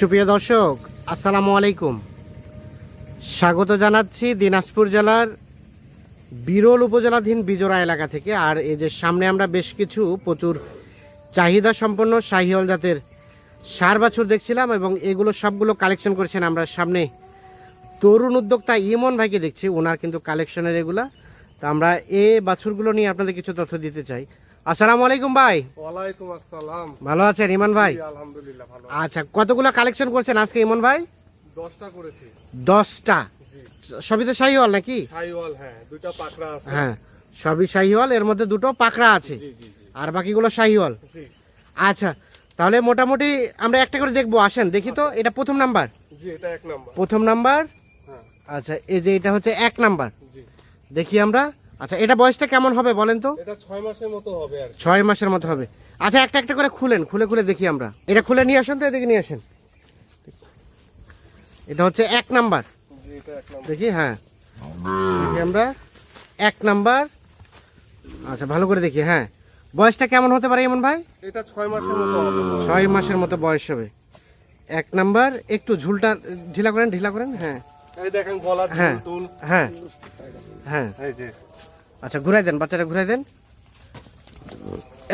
সুপ্রিয় দর্শক, আসসালামু আলাইকুম। স্বাগত জানাচ্ছি দিনাজপুর জেলার বিরল উপজেলাধীন বিজোড়া এলাকা থেকে। আর এই যে সামনে আমরা বেশ কিছু প্রচুর চাহিদা সম্পন্ন শাহিওয়াল জাতের সার বাছুর দেখছিলাম এবং এগুলো সবগুলো কালেকশন করেছেন আমরা সামনে তরুণ উদ্যোক্তা ইমন ভাইকে দেখছি। ওনার কিন্তু কালেকশনের এগুলা। তো আমরা এ বাছুরগুলো নিয়ে আপনাদের কিছু তথ্য দিতে চাই। আসসালামু আলাইকুম ভাই। ওয়ালাইকুম আসসালাম। ভালো আছেন ইমন ভাই? আলহামদুলিল্লাহ ভালো আচ্ছা কতগুলো কালেকশন করছেন আজকে ইমন ভাই? দশটা করেছি। দশটা? সবই তো শাহিওয়াল নাকি? শাহিওয়াল হ্যাঁ দুইটা পাকড়া আছে। হ্যাঁ সবই শাহিওয়াল এর মধ্যে দুটো পাকড়া আছে। জি জি জি। আর বাকিগুলো শাহিওয়াল? আচ্ছা তাহলে মোটামুটি আমরা একটা করে দেখব আসেন দেখি তো এটা প্রথম নাম্বার? জি এটা এক নাম্বার। প্রথম নাম্বার? হ্যাঁ। আচ্ছা এই যে এটা হচ্ছে এক নাম্বার। জি। দেখি আমরা আচ্ছা এটা বয়সটা কেমন হবে বলেন তো? এটা ছয় মাসের মতো হবে আর মাসের মতো হবে। আচ্ছা একটা একটা করে খুলেন খুলে খুলে দেখি আমরা। এটা খুলে নিয়ে আসেন তো এদিকে নিয়ে আসেন। এটা হচ্ছে এক নাম্বার। দেখি হ্যাঁ। দেখি আমরা। এক নাম্বার। আচ্ছা ভালো করে দেখি হ্যাঁ। বয়সটা কেমন হতে পারে এমন ভাই? এটা ছয় মাসের মতো মাসের মতো বয়স হবে। এক নাম্বার একটু ঝুলটা ঢিলা করেন ঢিলা করেন হ্যাঁ। এই দেখেন গলা হ্যাঁ। হ্যাঁ হ্যাঁ। এই যে। আচ্ছা ঘুরাই দেন বাচ্চাটা ঘুরাই দেন।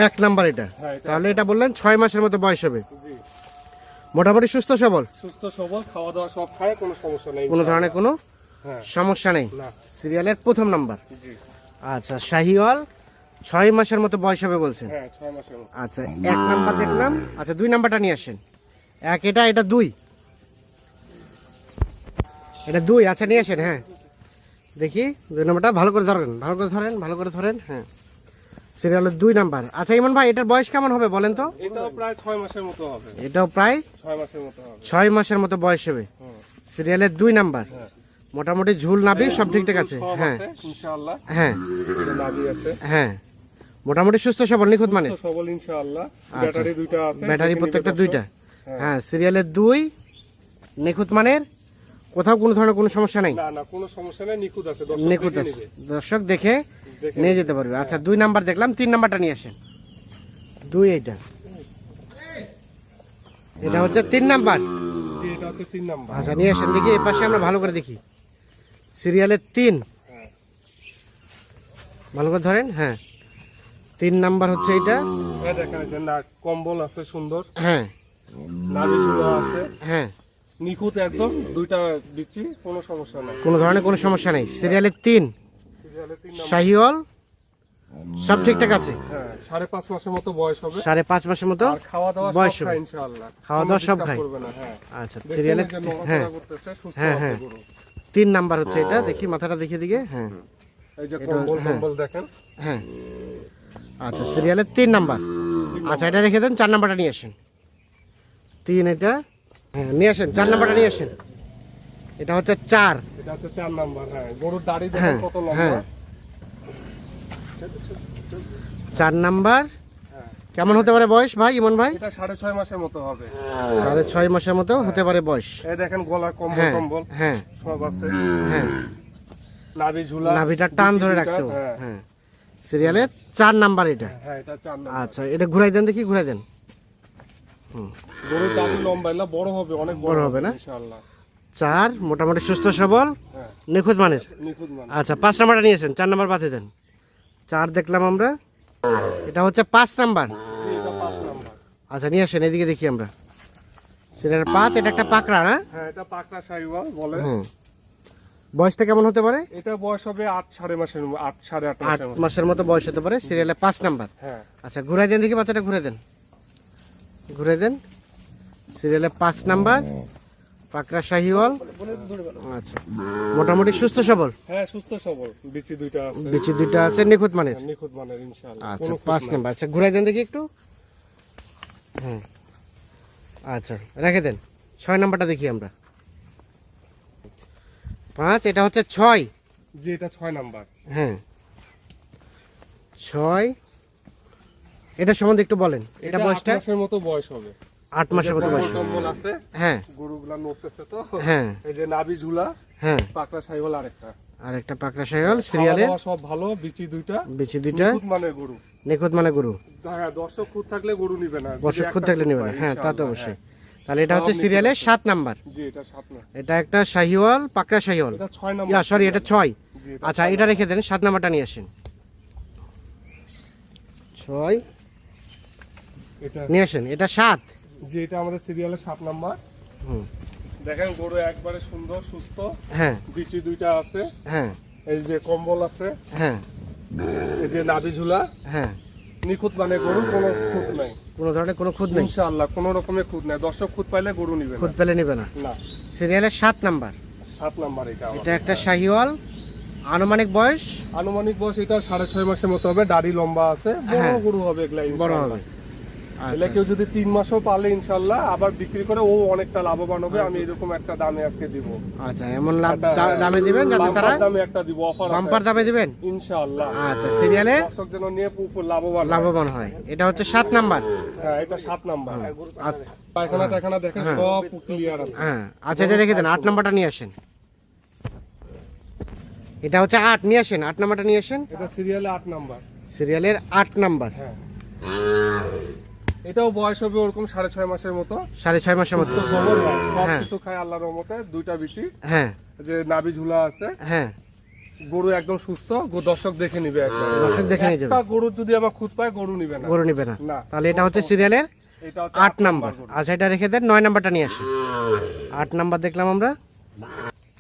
এক নাম্বার এটা। হ্যাঁ, তাহলে এটা বললেন ছয় মাসের মতো বয়স হবে। মোটামুটি সুস্থ সবল? সুস্থ সবল খাওয়া দাওয়া সব খায় কোনো সমস্যা নেই কোনো ধরনের কোনো হ্যাঁ। সমস্যা নেই? সিরিয়ালের প্রথম নাম্বার। আচ্ছা শাহিওয়াল ছয় মাসের মতো বয়স হবে বলছেন। হ্যাঁ আচ্ছা এক নাম্বার দেখলাম। আচ্ছা দুই নাম্বারটা নিয়ে আসেন। এক এটা এটা দুই। এটা দুই আচ্ছা নিয়ে আসেন হ্যাঁ। দেখি দুই নাম্বারটা ভালো করে ধরেন ভালো করে ধরেন ভালো করে ধরেন হ্যাঁ। সিরিয়ালের দুই নাম্বার। আচ্ছা ইমন ভাই এটার বয়স কেমন হবে বলেন তো? এটাও প্রায় ছয় মাসের মতো হবে। এটাও প্রায় ছয় মাসের মতো হবে। ছয় মাসের মতো বয়স হবে। সিরিয়ালের দুই নাম্বার। হ্যাঁ। মোটামুটি ঝুল নাবি সব ঠিকঠাক আছে। হ্যাঁ। ইনশাআল্লাহ। হ্যাঁ। নাভি আছে। হ্যাঁ। মোটামুটি সুস্থ সবল নিখুঁত মানে? সবল ইনশাআল্লাহ। ব্যাটারি দুইটা আছে ব্যাটারি প্রত্যেকটা দুইটা? হ্যাঁ। হ্যাঁ সিরিয়ালের দুই নিখুঁত মানের কোথাও কোনো ধরনের কোনো সমস্যা নাই? দর্শক। না না কোনো সমস্যা নেই নিখুঁত আছে দর্শক নিখুঁত দেখে আছে দর্শক দেখে নিয়ে যেতে পারবে। আচ্ছা দুই নাম্বার দেখলাম তিন নাম্বারটা নিয়ে আসেন। দুই এটা হচ্ছে তিন নাম্বার। জি, এটা হচ্ছে তিন নাম্বার। আচ্ছা নিয়ে আসেন দেখি এই পাশে আমরা ভালো করে দেখি। সিরিয়ালের তিন। হ্যাঁ। ভালো করে ধরেন হ্যাঁ। তিন নাম্বার হচ্ছে এটা এই দেখেন এই যে না কম্বল আছে সুন্দর। হ্যাঁ। আছে। হ্যাঁ। নিখুঁত একদম দুইটা দিচ্ছি কোনো সমস্যা নাই। কোনো ধরনের কোনো সমস্যা নেই। সিরিয়ালের তিন শাহিওয়াল সব ঠিকঠাক আছে? হ্যাঁ সাড়ে পাঁচ মাসের মতো বয়স হবে। সাড়ে পাঁচ মাসের মতো খাওয়া দাওয়া বয়স হবে। ইনশাআল্লাহ। খাওয়া দাওয়া সব হ্যাঁ। আচ্ছা সিরিয়ালের এই যে নড়াচড়া হ্যাঁ। হ্যাঁ, হ্যাঁ। তিন নাম্বার হচ্ছে এটা দেখি মাথাটা দেখিয়ে দিকে হ্যাঁ। এই যে কম্বল হ্যাঁ। কম্বল দেখেন। হ্যাঁ। আচ্ছা সিরিয়ালের তিন নাম্বার। আচ্ছা এটা রেখে দেন চার নাম্বারটা নিয়ে আসেন। তিন এটা হ্যাঁ নিয়ে আসেন চার নাম্বারটা নিয়ে আসেন। এটা হচ্ছে চার। এটা হচ্ছে চার নাম্বার হ্যাঁ গরুর দাড়ি দেখেন হ্যাঁ, কত লম্বা। হ্যাঁ। চার নাম্বার। কেমন হতে পারে বয়স ভাই ইমন ভাই? এটা সাড়ে ছয় মাসের মতো হবে। সাড়ে ছয় মাসের মতো হতে পারে বয়স। এই দেখেন গলার কম্বল হ্যাঁ কম্বল। হ্যাঁ। সব আছে। হ্যাঁ। নাভি ঝুলা। নাভিটা টান ধরে রাখছে। হ্যাঁ। হ্যার সিরিয়ালের চার নাম্বার এটা। হ্যাঁ এটা চার নাম্বার। আচ্ছা এটা ঘুরাই দেন দেখি ঘুরাই দেন। গরুর দাড়ি লম্বা এলা বড় হবে অনেক বড় হবে না? ইনশাআল্লাহ। চার মোটামুটি সুস্থ সবল? হ্যাঁ। নিখুঁত মানের নিখুঁত মানে আচ্ছা পাঁচ নাম্বারটা নিয়েছেন চার নাম্বার বাদে দেন। চার দেখলাম আমরা। এটা হচ্ছে পাঁচ নাম্বার। পাঁচ নাম্বার। আচ্ছা নিয়ে আসেন এদিকে দেখি আমরা। সেটার পাঁচ এটা একটা পাকড়া না? হ্যাঁ এটা পাকড়া সাইওয়াল বলে। বয়সটা কেমন হতে পারে? এটা বয়স হবে আট সাড়ে মাসের আট সাড়ে আট মাসের মতো। মাসের মতো বয়স হতে পারে সিরিয়ালে পাঁচ নাম্বার। হ্যাঁ। আচ্ছা ঘুরাই দেন দেখি বাচ্চাটা ঘুরে দেন। ঘুরে দেন। সিরিয়ালে পাঁচ নাম্বার পাকড়া শাহিওয়াল। আচ্ছা। মোটামুটি সুস্থ সবল? হ্যাঁ সুস্থ সবল। বিচি দুইটা আছে। বিচি দুইটা আছে নিখুঁত মানের? হ্যাঁ, নিখুঁত মানের ইনশাআল্লাহ। আচ্ছা পাঁচ নাম্বার। আচ্ছা ঘুরাই দেন দেখি একটু। হ্যাঁ আচ্ছা রেখে দেন। ছয় নাম্বারটা দেখি আমরা। পাঁচ এটা হচ্ছে ছয়। জি এটা ছয় নাম্বার। হ্যাঁ। ছয় এটা সম্বন্ধে একটু বলেন এটা বয়সটা? মাসের মতো বয়স হবে। আট মাসের মতো বয়স কম্বল আছে হ্যাঁ। গরুগুলা নড়তেছে তো। হ্যাঁ। এই যে নাভি ঝুলা হ্যাঁ। পাকড়া সাইওয়াল আরেকটা। আর একটা পাকড়া শাহিওয়াল সিরিয়ালে? সব ভালো বিচি দুইটা। বিচি দুইটা? মানের গরু। নিখুঁত মানে গরু? হ্যাঁ দর্শক খুদ থাকলে গরু নিবে না। যদি বর্ষক খুদ থাকলে নেবে না। হ্যাঁ তা তো অবশ্যই। তাহলে এটা হচ্ছে সিরিয়ালের সাত নাম্বার। জি এটা একটা শাহিওয়াল পাকড়া শাহিওয়াল ইয়া সরি এটা ছয়। আচ্ছা এটা রেখে দেন সাত নাম্বারটা নিয়ে আসেন। ছয়। এটা নিয়ে আসেন এটা সাত। জি এটা আমাদের সিরিয়ালের সাত নাম্বার। হুম। দেখেন গরু একবারে সুন্দর সুস্থ। হ্যাঁ। বিচি দুইটা আছে। হ্যাঁ। এই যে কম্বল আছে। হ্যাঁ। এই যে নাভি ঝুলা। হ্যাঁ। নিখুঁত মানে গরু কোনো খুঁত নাই। কোনো ধরনের কোনো খুদ নেই? ইনশাআল্লাহ কোনো রকমের খুঁত নাই। দর্শক খুঁত পাইলে গরু নিবে। খুদ পেলে নেবে না? না। সিরিয়ালের সাত নাম্বার। সাত নাম্বার এটা। এটা একটা শাহিওয়াল। আনুমানিক বয়স? আনুমানিক বয়স এটা সাড়ে ছয় মাসের মতো হবে। দাড়ি লম্বা আছে। বড় হ্যাঁ। গরু হবে এগুলা বড় হবে। এগুলা আচ্ছা কেউ যদি তিন মাসও পালে ইনশাল্লাহ আবার বিক্রি করে ও অনেকটা লাভবান হবে আমি এরকম একটা দামে আজকে দিব। আচ্ছা এমন লাভ দামে দিবেন যাতে তারা দামে একটা দিব অফার বাম্পার দামে দিবেন? ইনশাআল্লাহ আচ্ছা সিরিয়ালের দর্শক যেন নিয়ে লাভবান লাভবান হয়। এটা হচ্ছে সাত নাম্বার। হ্যাঁ এটা সাত নাম্বার। আচ্ছা, পায়খানা টায়খানা দেখেন সব ক্লিয়ার আছে। হ্যাঁ আচ্ছা এটা রেখে দেন আট নাম্বারটা নিয়ে আসেন। এটা হচ্ছে আট নিয়ে আসেন আট নাম্বারটা নিয়ে আসেন। এটা সিরিয়ালে আট নাম্বার। সিরিয়ালের আট নাম্বার। হ্যাঁ। এটাও বয়স হবে ওরকম সাড়ে ছয় মাসের মতো। সাড়ে ছয় মাসের মতো। সবল হয়। সব। কিছু খায় আল্লাহর রহমতে দুইটা বিচি। হ্যাঁ। যে নাবি ঝুলা আছে হ্যাঁ। গরু একদম সুস্থ। গো- দর্শক দেখে নিবে দর্শক দেখে একটা গরু যদি আমার খুঁত পায় গরু নিবে না। গরু নিবে না। না। তাহলে এটা হচ্ছে সিরিয়ালের এটা আট নাম্বার। আচ্ছা এটা রেখে দেন নয় নাম্বারটা নিয়ে আসেন আট নাম্বার দেখলাম আমরা।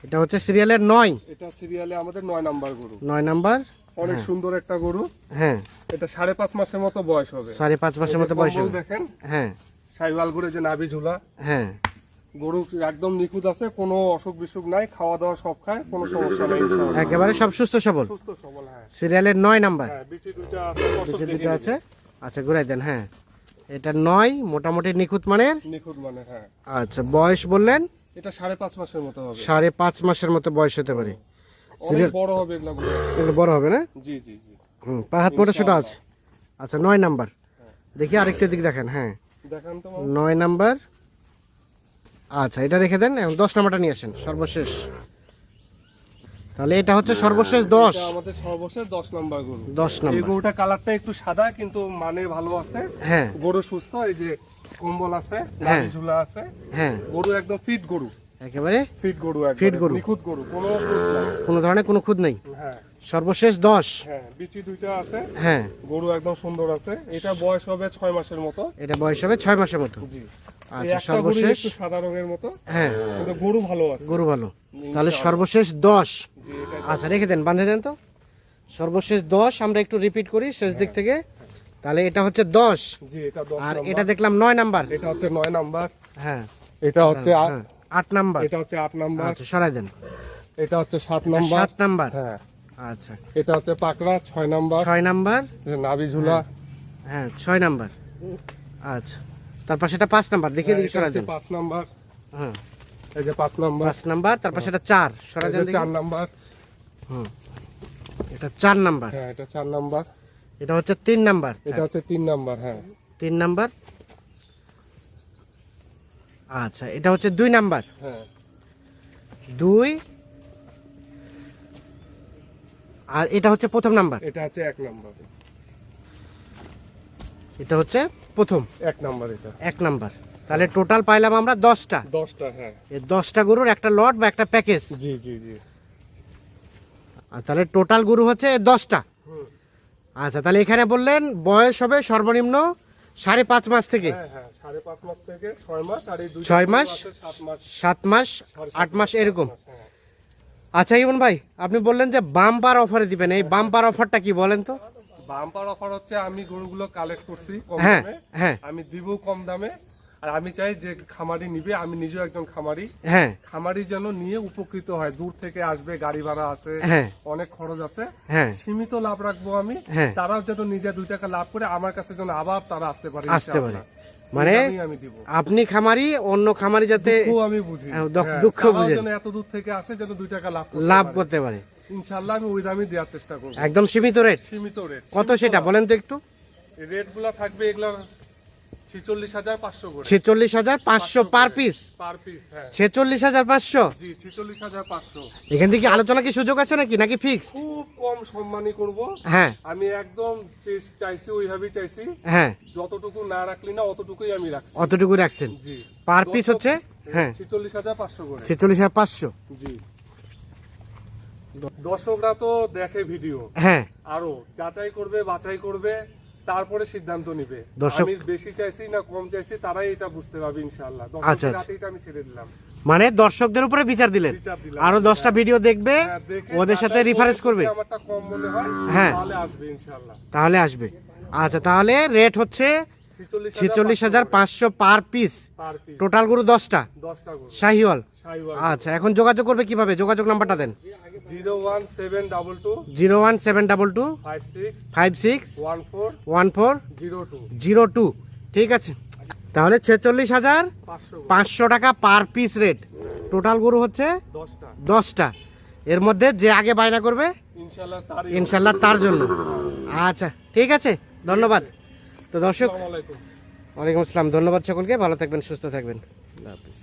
এটা হচ্ছে সিরিয়ালের নয়। এটা সিরিয়ালে আমাদের নয় নাম্বার গরু। নয় নাম্বার। অনেক সুন্দর একটা গরু। হ্যাঁ। এটা সাড়ে পাঁচ মাসের মতো বয়স হবে। সাড়ে পাঁচ মাসের মতো বয়স হবে। দেখেন হ্যাঁ। সাইওয়াল গরু যে নাভি ঝুলা হ্যাঁ। গরু একদম নিখুঁত আছে কোনো অসুখ বিসুখ নাই খাওয়া দাওয়া সব খায় কোনো সমস্যা নেই একেবারে সব সুস্থ সবল। সুস্থ সবল হ্যাঁ। সিরিয়ালের নয় নাম্বার। হ্যাঁ বিচি দুইটা আছে দুটো আছে। আচ্ছা ঘুরাই দেন হ্যাঁ। এটা নয় মোটামুটি নিখুঁত মানের। নিখুঁত মানে হ্যাঁ। আচ্ছা বয়স বললেন? এটা সাড়ে পাঁচ মাসের মতো হবে। সাড়ে পাঁচ মাসের মতো বয়স হতে পারে। অনেক বড় হবে এগুলা এগুলো বড় হবে না? জি জি জি। হুম পা মোটা আছে। আচ্ছা নয় নাম্বার। দেখি আরেকটা দিক দেখেন হ্যাঁ। দেখান তো নয় নাম্বার। আচ্ছা এটা রেখে দেন এখন দশ নাম্বারটা নিয়ে আসেন সর্বশেষ। তাহলে এটা হচ্ছে সর্বশেষ দশ। আমাদের সর্বশেষ দশ নাম্বার গরু। দশ এই নাম্বার গরুটা কালারটা একটু সাদা কিন্তু মানে ভালো আছে। হ্যাঁ। গরু সুস্থ এই যে কম্বল আছে হ্যাঁ। ঝুলা আছে। হ্যাঁ। গরু একদম ফিট গরু। একেবারে ফিট গরু Fit গরু। নিখুঁত গরু কোনো কোনো ধরনের কোনো খুদ নেই? হ্যাঁ। সর্বশেষ দশ। হ্যাঁ বিচি দুইটা আছে। হ্যাঁ। গরু একদম সুন্দর আছে। এটা বয়স হবে ছয় মাসের মতো। এটা বয়স হবে ছয় মাসের মতো। জি। আচ্ছা সর্বশেষ সাদা রঙের মতো। হ্যাঁ। গরু ভালো আছে। গরু ভালো। তাহলে সর্বশেষ দশ। আচ্ছা রেখে দেন বাঁধে দেন তো। সর্বশেষ দশ আমরা একটু রিপিট করি শেষ দিক থেকে। তাহলে এটা হচ্ছে দশ। আর এটা দেখলাম নয় নাম্বার। এটা হচ্ছে নয় নাম্বার। হ্যাঁ। এটা হচ্ছে আট- নাম্বার। এটা হচ্ছে আট নাম্বার। আচ্ছা সরাই দেন। এটা হচ্ছে সাত নাম্বার। সাত নাম্বার? হ্যাঁ। আচ্ছা। এটা হচ্ছে পাকড়া ছয় নাম্বার। ছয় নাম্বার? নাভি ঝুলা। হ্যাঁ ছয় নাম্বার। আচ্ছা। তারপর সেটা পাঁচ নাম্বার। দেখিয়ে হ্যাঁ, দিকে সরাই দেন। পাঁচ নাম্বার। হ্যাঁ। এই যে পাঁচ নাম্বার। পাঁচ নাম্বার তারপর সেটা চার। সরাই দেন। চার নাম্বার। এটা চার নাম্বার। হ্যাঁ এটা চার নাম্বার। এটা হচ্ছে তিন নাম্বার। এটা হচ্ছে তিন নাম্বার হ্যাঁ। তিন নাম্বার। আচ্ছা এটা হচ্ছে দুই নাম্বার। হ্যাঁ। দুই আর এটা হচ্ছে প্রথম নাম্বার। এটা হচ্ছে এক নাম্বার। এটা হচ্ছে প্রথম। এক নাম্বার এটা। এক নাম্বার। তাহলে টোটাল পাইলাম আমরা দশটা। দশটা হ্যাঁ। এই দশটা গরুর একটা লট বা একটা প্যাকেজ। জি জি জি। আর তাহলে টোটাল গরু হচ্ছে দশটা। হুম। আচ্ছা তাহলে এখানে বললেন বয়স হবে সর্বনিম্ন সাড়ে পাঁচ মাস থেকে? হ্যাঁ হ্যাঁ সাড়ে পাঁচ মাস থেকে মাস ছয় মাস? সাত মাস। আট মাস এরকম? হ্যাঁ। আচ্ছা ইমন ভাই আপনি বললেন যে বাম্পার অফারে দিবেন এই বাম্পার অফারটা কি বলেন তো? বাম্পার অফার হচ্ছে আমি গরুগুলো কালেক্ট করছি হ্যাঁ হ্যাঁ। আমি দিব কম দামে। আর আমি চাই যে খামারি নিবে আমি নিজেও একজন খামারি। হ্যাঁ। খামারি যেন নিয়ে উপকৃত হয় দূর থেকে আসবে গাড়ি ভাড়া আছে হ্যাঁ। অনেক খরচ আছে। হ্যাঁ। সীমিত লাভ রাখব আমি। হ্যাঁ। তারাও যেন নিজে দুই টাকা লাভ করে আমার কাছে যেন আবার তারা আসতে পারে আসতে পারে। মানে আপনি খামারি অন্য খামারি যাতে আমি বুঝি। দুঃখ-। যেন এত দূর থেকে আসে যেন দুই টাকা লাভ লাভ করতে পারে। ইনশাআল্লাহ আমি ওই দামই দেওয়ার চেষ্টা করব। একদম সীমিত রেট? সীমিত রেট। কত সেটা বলেন তো একটু। রেটগুলা থাকবে এগুলা ছিচল্লিশ হাজার পাঁচশো করে। ছেচল্লিশ হাজার পাঁচশো পার পিস পার পিস হ্যাঁ। ছেচল্লিশ হাজার পাঁচশো? জি ছিচল্লিশ হাজার পাঁচশো। এখান থেকে আলোচনা কি সুযোগ আছে নাকি? নাকি ফিক্সড খুব কম সম্মানই করব। হ্যাঁ। আমি একদম চে- চাইছি ওইভাবেই চাইছি। হ্যাঁ। যতটুকু না রাখলি না অতটুকুই আমি রাখছি। অতটুকু রাখছেন? জি। পার পিস হচ্ছে? হ্যাঁ। ছিচল্লিশ হাজার পাঁচশো করে। ছেচল্লিশ হাজার পাঁচশো? জি। দর্শকরা তো দেখে ভিডিও। হ্যাঁ। আরও যাচাই করবে বাছাই করবে। তারপরে সিদ্ধান্ত নিবে। আমি বেশি চাইছি না কম চাইছি তারাই এটা বুঝতে পারবে ইনশাআল্লাহ। আচ্ছা, দর্শকের আচ্ছা। এটা আমি ছেড়ে দিলাম। মানে দর্শকদের উপরে বিচার দিলেন? আরও দশটা ভিডিও দেখবে হ্যাঁ, ওদের সাথে রিফারেন্স করবে। কম হ্যাঁ। তাহলে আসবে আচ্ছা তাহলে রেট হচ্ছে ছেচল্লিশ হাজার পাঁচশো পার পিস। টোটাল গরু দশটা? শাহিওয়াল? আচ্ছা এখন যোগাযোগ করবে কীভাবে? যোগাযোগ নাম্বারটা দেন। Zero one seven double two five six one four zero two. ঠিক আছে। তাহলে ছেচল্লিশ হাজার পাঁচশো টাকা পার পিস রেট। টোটাল গরু হচ্ছে দশটা। এর মধ্যে যে আগে বায়না করবে ইনশাল্লাহ তার জন্য। আচ্ছা ঠিক আছে। ধন্যবাদ। তো দর্শক ওয়ালাইকুম আসসালাম। ধন্যবাদ সকলকে। ভালো থাকবেন সুস্থ থাকবেন। আল্লাহ হাফিজ।